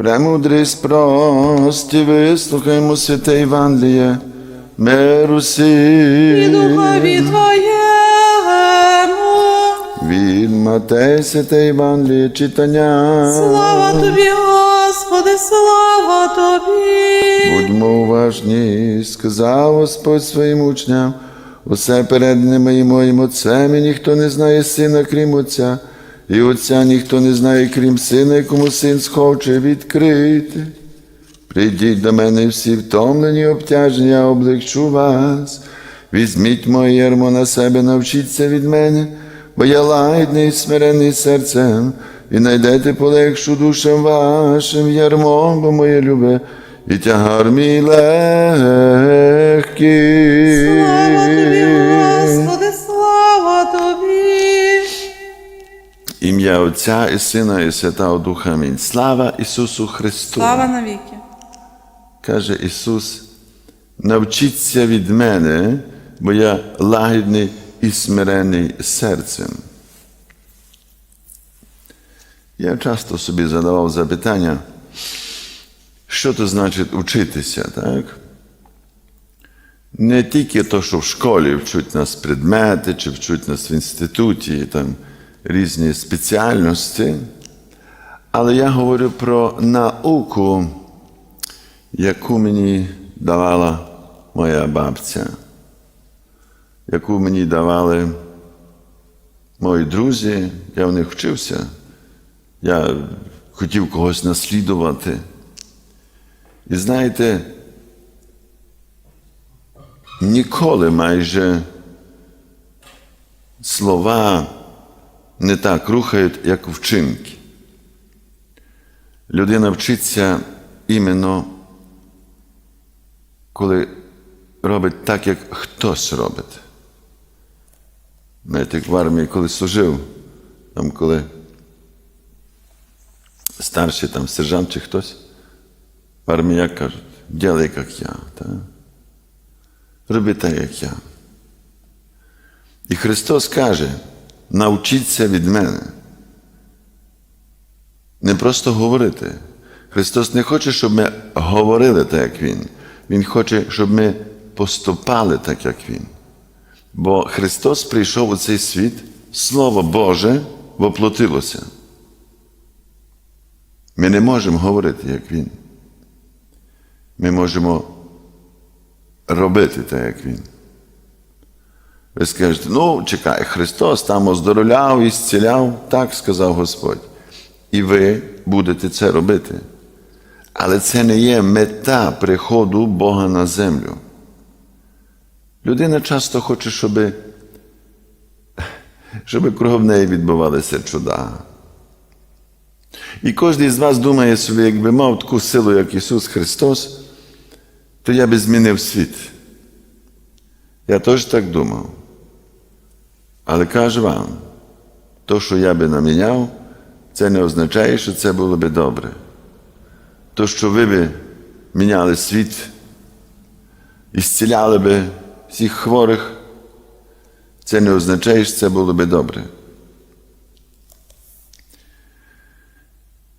Премудрість прості, вислухаймо святе Євангеліє, миру і духові Твоєму. Від Матея святе Євангеліє читання. Слава Тобі, Господи, слава Тобі. Будьмо уважні, сказав Господь своїм учням, усе перед ними і моїм отцем, і ніхто не знає сина, крім Отця, і Отця ніхто не знає, крім сина, якому син схоче відкрити. Прийдіть до мене всі втомлені, обтяжені, я облегчу вас. Візьміть моє ярмо на себе, навчіться від мене, бо я лагідний смирений серцем, і найдете полегшу душам вашим ярмо, бо моє любе, і тягар мій легкий. Ім'я Отця і Сина, і Святого Духа. Амінь. Слава Ісусу Христу! Слава навіки. Каже Ісус, навчіться від мене, бо я лагідний і смирений серцем. Я часто собі задавав запитання, що то значить учитися, так? Не тільки то, що в школі вчуть нас предмети, чи вчуть нас в інституті, там різні спеціальності, але я говорю про науку, яку мені давала моя бабця, яку мені давали мої друзі, я в них вчився. Я хотів когось наслідувати. І знаєте, ніколи майже слова не так рухають, як вчинки. Людина вчиться іменно, коли робить так, як хтось робить. Знаєте, як в армії, коли служив, там коли старший там сержант чи хтось, в армії як кажуть, ділай, як я. Так? Роби так, як я. І Христос каже, навчіться від мене. Не просто говорити. Христос не хоче, щоб ми говорили так, як Він. Він хоче, щоб ми поступали так, як Він. Бо Христос прийшов у цей світ, Слово Боже воплотилося. Ми не можемо говорити, як Він. Ми можемо робити так, як Він. Ви скажете, ну, чекай, Христос там оздоровляв і зціляв, так сказав Господь. І ви будете це робити. Але це не є мета приходу Бога на землю. Людина часто хоче, щоб, щоб кругом неї відбувалися чуда. І кожен з вас думає собі, якби мав таку силу, як Ісус Христос, то я би змінив світ. Я теж так думав. Але кажу вам, то, що я би наміняв, це не означає, що це було би добре. То, що ви би міняли світ і зціляли би всіх хворих, це не означає, що це було би добре.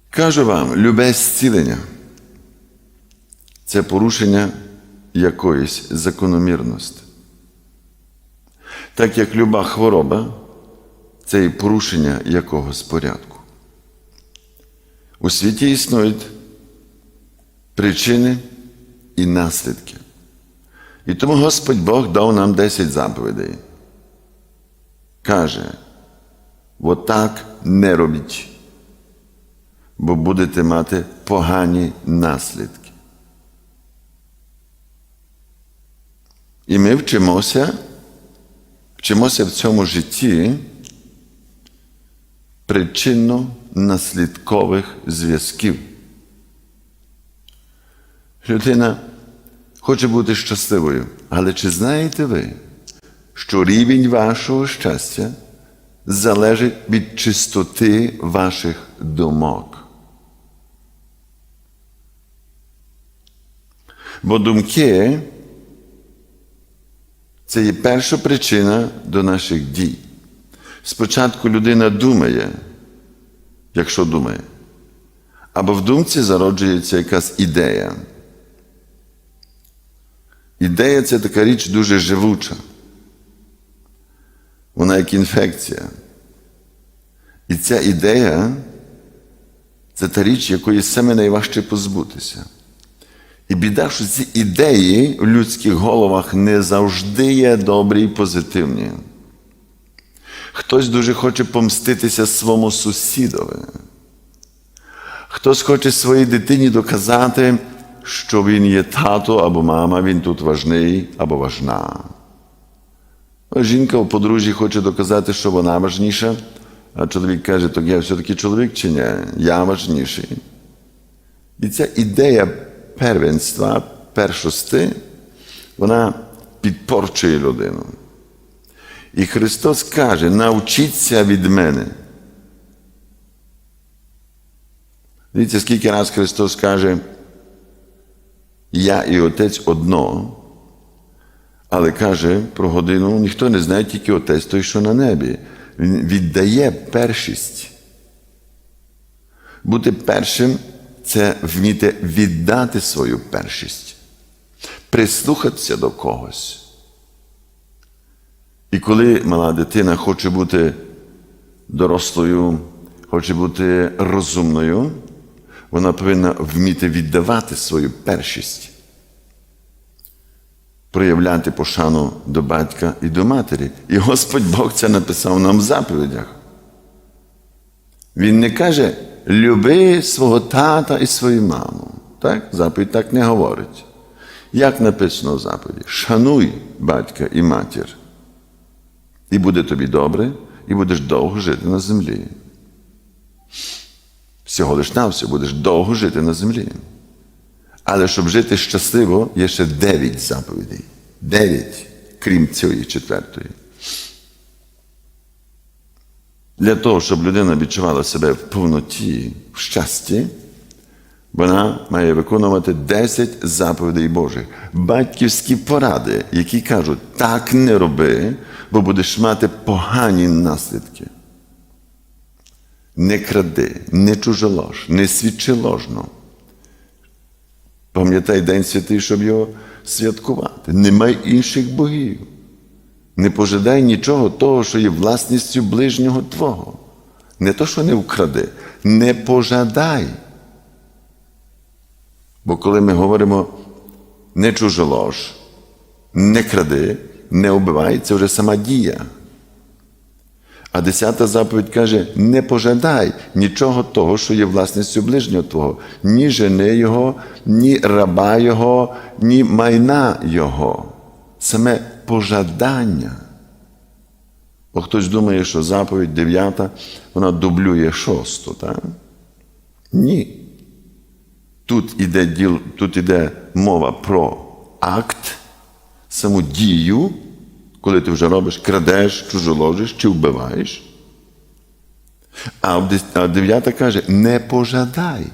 Кажу вам, любе зцілення це порушення якоїсь закономірності. Так як люба хвороба це і порушення якогось порядку. У світі існують причини і наслідки. І тому Господь Бог дав нам 10 заповідей. Каже, отак не робіть, бо будете мати погані наслідки. І ми вчимося, вчимося в цьому житті причинно-наслідкових зв'язків. Людина хоче бути щасливою, але чи знаєте ви, що рівень вашого щастя залежить від чистоти ваших думок? Бо думки це є перша причина до наших дій. Спочатку людина думає, якщо думає, Або в думці зароджується якась ідея. Ідея це така річ дуже живуча. Вона як інфекція. І ця ідея це та річ, якої саме найважче позбутися. І біда, що ці ідеї в людських головах не завжди є добрі і позитивні. Хтось дуже хоче помститися своєму сусідові. Хтось хоче своїй дитині доказати, що він є тато або мама, він тут важний або важна. Жінка у подружжі хоче доказати, що вона важніша, а чоловік каже, то я все-таки чоловік чи ні? Я важніший. І ця ідея первенства, першости, вона підпорчує людину. І Христос каже: навчіться від мене. Дивіться, скільки раз Христос каже, я і Отець одно, але каже про годину, ніхто не знає, тільки Отець той, що на небі. Він віддає першість. Бути першим це вміти віддати свою першість, прислухатися до когось. І коли мала дитина хоче бути дорослою, хоче бути розумною, вона повинна вміти віддавати свою першість, проявляти пошану до батька і до матері. І Господь Бог це написав нам в заповідях. Він не каже, люби свого тата і свою маму. Так? Заповідь так не говорить. Як написано в заповіді? Шануй батька і матір. І буде тобі добре, і будеш довго жити на землі. Всього лиш навсього будеш довго жити на землі. Але щоб жити щасливо, є ще дев'ять заповідей. Дев'ять, крім цієї четвертої. Для того, щоб людина відчувала себе в повноті, в щасті, вона має виконувати 10 заповідей Божих, батьківські поради, які кажуть, так не роби, бо будеш мати погані наслідки. Не кради, не чужолож, не свідчи ложно. Пам'ятай День святий, щоб його святкувати. Немає інших богів. Не пожидай нічого того, що є власністю ближнього Твого. Не то, що не вкради, не пожадай. Бо коли ми говоримо не чужолож, не кради, не убивай, це вже сама дія. А десята заповідь каже: не пожадай нічого того, що є власністю ближнього Твого, ні жени Його, ні раба Його, ні майна Його. Саме пожадання. Бо хтось думає, що заповідь дев'ята, вона дублює шосту. Так? Ні. Тут іде, діл, тут іде мова про акт, саму дію, коли ти вже робиш, крадеш, чужоложиш чи вбиваєш. А дев'ята каже: не пожадай.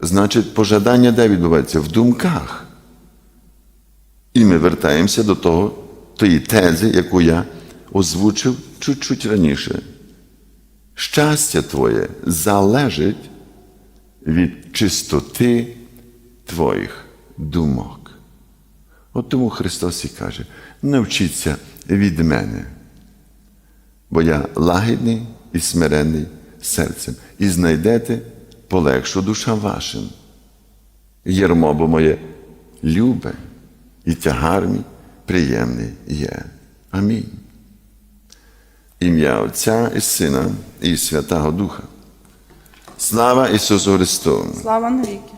Значить, пожадання де відбувається? В думках. І ми вертаємося до того, тої тези, яку я озвучив чуть-чуть раніше. Щастя твоє залежить від чистоти твоїх думок. От тому Христос і каже: навчіться від мене, бо я лагідний і смиренний серцем, і знайдете полегшу душа вашим. Єрмо бо моє любе і тягар мій приємний є. Амінь. Ім'я Отця і Сина і Святого Духа. Слава Ісусу Христу! Слава навіки.